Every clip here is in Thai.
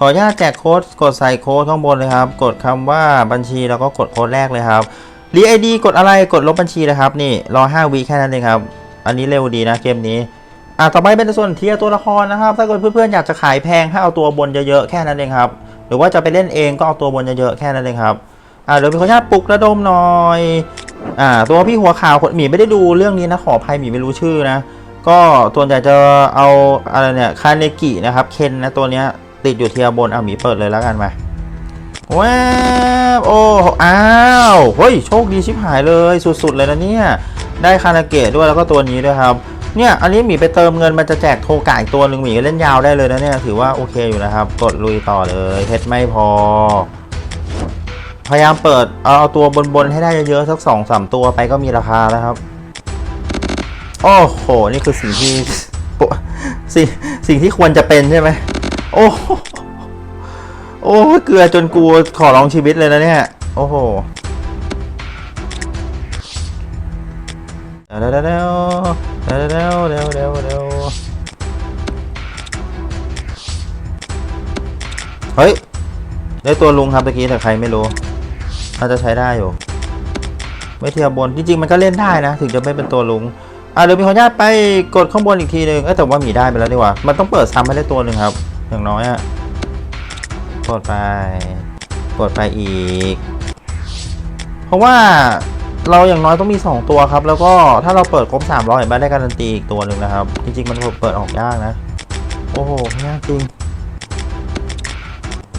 ขออนุญาตแจกโค้ดกดใส่โค้ดข้างบนเลยครับ กดคำว่าบัญชีแล้วก็กดโค้ดแรกเลยครับรีไอดีกดอะไรกดลบบัญชีนะครับนี่รอ5วิแค่นั้นเองครับ อันนี้เร็วดีนะเกมนี้อะต่อไปเป็นส่วนเทียตัวละครนะครับ ถ้าเกิดเพื่อนๆอยากจะขายแพงให้เอาตัวบนเยอะๆแค่นั้นเองครับ หรือว่าจะไปเล่นเองก็เอาตัวบนเยอะๆแค่นั้นเองครับอ่าเดี๋ยวมีขออนุญาตปลุกระดมหน่อยอ่าตัวพี่หัวขาวคนหมีไม่ได้ดูเรื่องนี้นะขออภัยหมีไม่รู้ชื่อนะ ก็ตัวใหญ่จะเอาอะไรเนี่ยคาเนกินะครับเคนนะตัวเนี้ย ติดอยู่เทียบนเอาหมีเปิดเลยแล้วกันมาแวโอ้อ้าวเฮ้ยโชคดีชิบหายเลยสุดๆเลยนะเนี่ยได้คานาเกะด้วยแล้วก็ตัวนี้ด้วยครับเนี่ยอันนี้หมีไปเติมเงินมันจะแจกโทกะอีกตัวหนึ่งหมีก็เล่นยาวได้เลยนะเนี่ยถือว่าโอเคอยู่นะครับ กดลุยต่อเลยเพชรไม่พอ พยายามเปิดเอาเอาตัวบนๆให้ได้เยอะๆสักสองสามตัวไปก็มีราคาแล้วครับโอ้โหนี่คือสิ่งที่สิ่งสิ่งที่ควรจะเป็นใช่ไหม โอ้โอ้เกลือจนกูขอลองชีวิตเลยนะเนี่ย โอ้โหเร็วเร็วเร็วเร็วเร็วเร็วเร็วเฮ้ย ได้ตัวลุงครับตะกี้แต่ใครไม่รู้น่าจะใช้ได้อยู่ ไม่เทียบบน จริงๆ มันก็เล่นได้นะ ถึงจะไม่เป็นตัวลุง อะเดี๋ยวมีขออนุญาตไปกดข้างบนอีกทีหนึ่งแต่ว่ามีได้ไปแล้วดีกว่า มันต้องเปิดซ้ำให้ได้ตัวหนึ่งครับ อย่างน้อยอะกดไปกดไปอีก เพราะว่าเราอย่างน้อยต้องมี 2 ตัวครับ แล้วก็ถ้าเราเปิดครบ300เห็นไหมได้การันตีอีกตัวหนึ่งนะครับ จริงๆ มันเปิดออกยากนะ โอ้โหยากจริง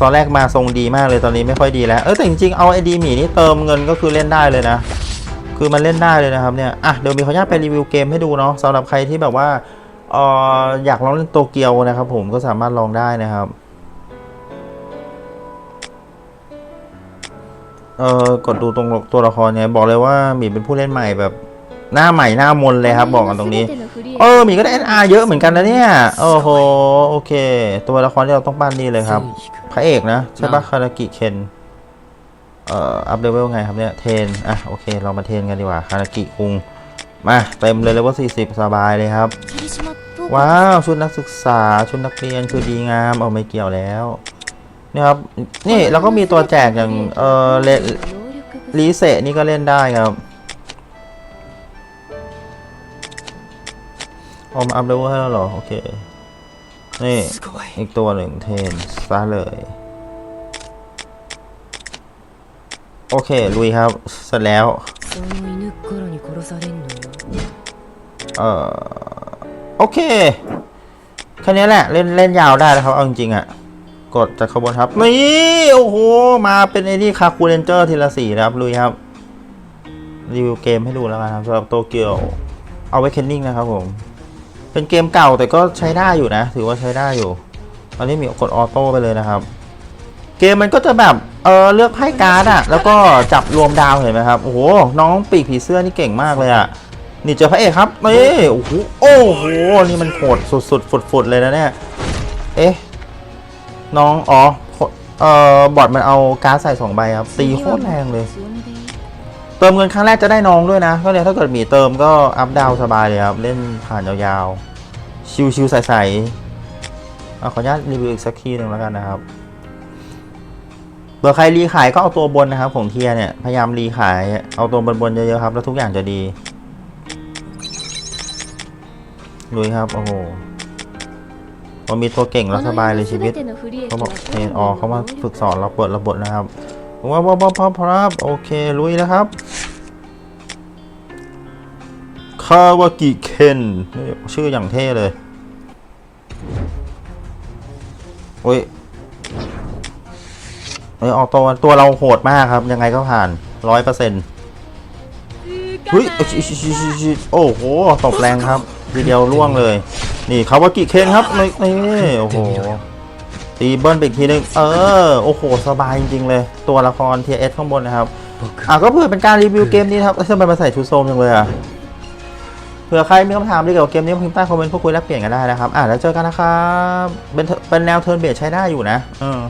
ตอนแรกมาทรงดีมากเลยตอนนี้ไม่ค่อยดีแล้ว เออแต่จริงๆ เอาไอดีหมีนี่เติมเงินก็คือเล่นได้เลยนะ คือมันเล่นได้เลยนะครับเนี่ย อะเดี๋ยวมีขออนุญาตไปรีวิวเกมให้ดูเนาะสำหรับใครที่แบบว่า อออยากลองเล่นโตเกียวนะครับผมก็สามารถลองได้นะครับเออกดดูตรงตัวละครเนี่ยบอกเลยว่าหมีเป็นผู้เล่นใหม่แบบหน้าใหม่หน้ามนเลยครับ บอกกันตรงนี้ เออหมีก็ได้ NR เยอะเหมือนกันนะเนี่ยโอ้โหโอเค ตัวละครที่เราต้องปั้นนี่เลยครับพระเอกนะใช่ปะคารากิเคนเอ่ออัพเลเวลไงครับเนี่ยเทนอะโอเค เรามาเทนกันดีกว่าคารากิคุงมาเต็มเลยเลเวล40สบายเลยครับ ว้าวชุดนักศึกษาชุดนักเรียนคือดีงามเอาไม่เกี่ยวแล้วนี่ครับนี่เราก็มีตัวแจกอย่างเออเลลีเซนี่ก็เล่นได้ครับอมอัพเลเวลให้เราหรอ โอเค นี่ อีกตัวหนึ่งเทนซะเลย โอเค ลุยครับ เสร็จแล้ว เออ โอเคแค่นี้แหละเล่นเล่นยาวได้แล้วครับเอาจริงๆอะ กดจากขบวนครับนี่โอ้โห มาเป็นไอ้นี่คาคูเรนเจอร์ทีละสี่นะครับลุยครับ รีวิวเกมให้ดูแล้วกันครับสำหรับโตเกียวเอาไว้เคนนิ่งนะครับผมเป็นเกมเก่าแต่ก็ใช้ได้อยู่นะ ถือว่าใช้ได้อยู่ตอนนี้มีกดออโต้ไปเลยนะครับ เกมมันก็จะแบบเออเลือกไพ่การ์ดอะแล้วก็จับรวมดาวเห็นไหมครับโอ้โหน้องปีกผีเสื้อนี่เก่งมากเลยอะ นี่เจอพระเอกครับนี่โอ้โหโอ้โหนี่มันโหดสุดๆฝุดๆเลยนะเนี่ยเอ๊ะน้องอ๋อเอ่อบอทมันเอาการ์ดใส่สองใบครับตีโคตรแรงเลย เติมเงินครั้งแรกจะได้น้องด้วยนะก็เลยถ้าเกิดมีเติมก็อัพดาวสบายเลยครับเล่นผ่านยาวๆ ชิวๆใสๆเอาขออนุญาตรีวิวอีกสักทีหนึ่งแล้วกันนะครับเผื่อใครรีขายก็เอาตัวบนนะครับของเทียเนี่ยพยายามรีขายเอาตัวบนๆเยอะๆครับแล้วทุกอย่างจะดี ลุยครับโอ้โหพอมีตัวเก่งแล้วสบายเลยชีวิตเขาบอกเทนออเขามาฝึกสอนเราเปิดระบบนะครับว้าวว้าวว้าวพร้อมโอเคลุยนะครับคาวากิเคนชื่ออย่างเท่เลยโอ้ยเออออกตัวตัวเราโหดมากครับ ยังไงก็ผ่านร้อยเปอร์เซ็นต์เฮ้ยเอ้ยชิชิชิชิชิโอ้โหตบแรงครับ ทีเดียวล่วงเลย นี่คาวากิเคนครับนี่นี่โอ้โหตีเบิ้ลไปอีกทีนึงเออโอ้โหสบายจริงๆเลย ตัวละครเทียเอสข้างบนนะครับ僕อะก็เพื่อเป็นการรีวิวเกมนี้นะครับแล้วทำไมมาใส่ชุดโซมจังเลยอะเผื่อใครมีคำถามเกี่ยวกับเกมนี้พิมพ์ใต้คอมเมนต์พูดคุยแลกเปลี่ยนกันได้นะครับอะแล้วเจอกันนะครับเป็นเป็นแนวเทิร์นเบสใช้ได้อยู่นะเออ